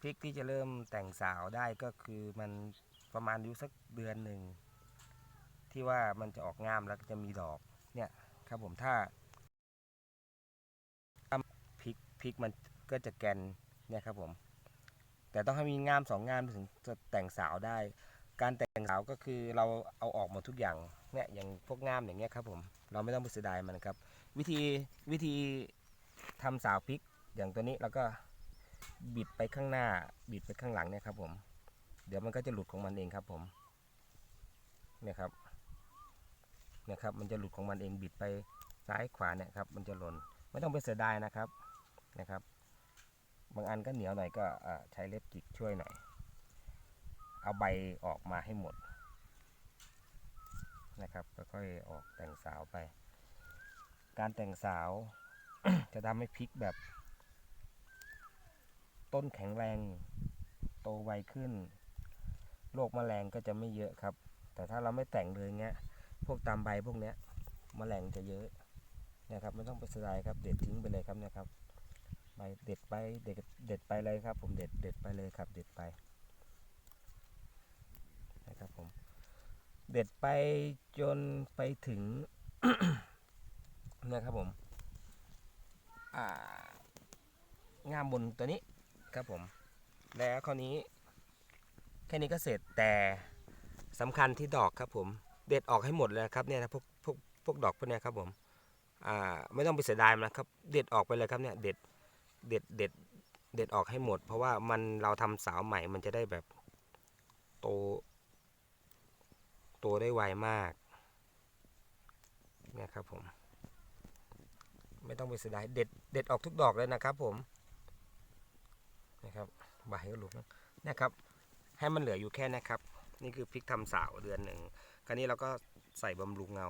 พริกที่จะเริ่มแต่งสาวได้ก็คือมันประมาณอายุสักเดือนหนึ่ง ที่ว่ามันจะออกงามแล้วก็จะมีดอกเนี่ยครับผมถ้าพริกพริกมันก็จะแกนเนี่ยครับผม แต่ต้องให้มีงามสองงามถึงจะแต่งสาวได้ การแต่งสาวก็คือเราเอาออกหมดทุกอย่างเนี่ยอย่างพวกงามอย่างเงี้ยครับผมเราไม่ต้องไปเสียดายมันครับ วิธีวิธีทำสาวพริกอย่างตัวนี้แล้วก็ บิดไปข้างหน้า บิดไปข้างหลังเนี่ยครับผม เดี๋ยวมันก็จะหลุดของมันเองครับผมเนี่ยครับเนี่ยครับ มันจะหลุดของมันเองบิดไปซ้ายขวาเนี่ยครับ มันจะหล่นไม่ต้องไปเสียดายนะครับนะครับ บางอันก็เหนียวหน่อยก็ใช้เล็บจิกช่วยหน่อย เอาใบออกมาให้หมดนะครับค่อยๆออกแต่งสาวไป การแต่งสาวจะทำให้พริกแบบ ต้นแข็งแรง โตไวขึ้น โรคแมลงก็จะไม่เยอะครับ แต่ถ้าเราไม่แต่งเลยเงี้ย พวกตามใบพวกเนี้ยแมลงจะเยอะนะครับไม่ต้องไปเสียดายครับ เด็ดทิ้งไปเลยครับเนะครับใบเด็ดไปเด็ดเด็ดไปเลยครับ ผมเด็ดเด็ดไปเลยครับ เด็ดไปนะครับผมเด็ดไปจนไปถึงนะครับผม อ่างามบนตัวนี้ ครับผม แล้วคราวนี้ แค่นี้ก็เสร็จแต่สำคัญที่ดอกครับผม เด็ดออกให้หมดเลยครับเนี่ยนะพวกพวกพวกดอกพวกเนี้ยครับผมอ่าไม่ต้องไปเสียดายมันนะครับ เด็ดออกไปเลยครับเนี่ยเด็ดเด็ดเด็ดเด็ดออกให้หมด เพราะว่ามันเราทำสาวใหม่มันจะได้แบบโตโตได้ไวมากเนี่ยครับผม ไม่ต้องไปเสียดายเด็ดเด็ดออกทุกดอกเลยนะครับผม นะครับใบก็หลุดนะนะครับให้มันเหลืออยู่แค่นะครับ นี่คือพริกทำสาวเดือนหนึ่งคราวนี้เราก็ใส่บำรุงเงา